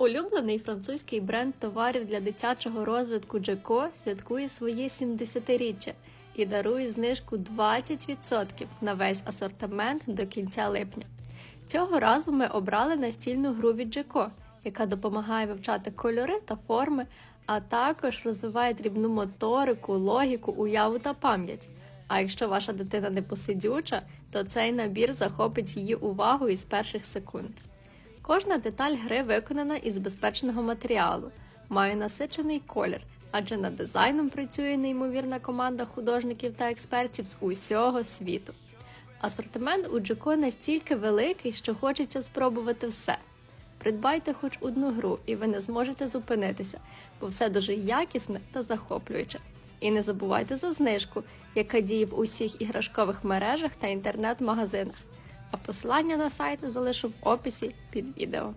Улюблений французький бренд товарів для дитячого розвитку Джеко святкує своє 70-річчя і дарує знижку 20% на весь асортимент до кінця липня. Цього разу ми обрали настільну гру від Джеко, яка допомагає вивчати кольори та форми, а також розвиває дрібну моторику, логіку, уяву та пам'ять. А якщо ваша дитина не посидюча, то цей набір захопить її увагу із перших секунд. Кожна деталь гри виконана із безпечного матеріалу, має насичений колір, адже над дизайном працює неймовірна команда художників та експертів з усього світу. Асортимент у Джеко настільки великий, що хочеться спробувати все. Придбайте хоч одну гру, і ви не зможете зупинитися, бо все дуже якісне та захоплююче. І не забувайте за знижку, яка діє в усіх іграшкових мережах та інтернет-магазинах. А посилання на сайт залишу в описі під відео.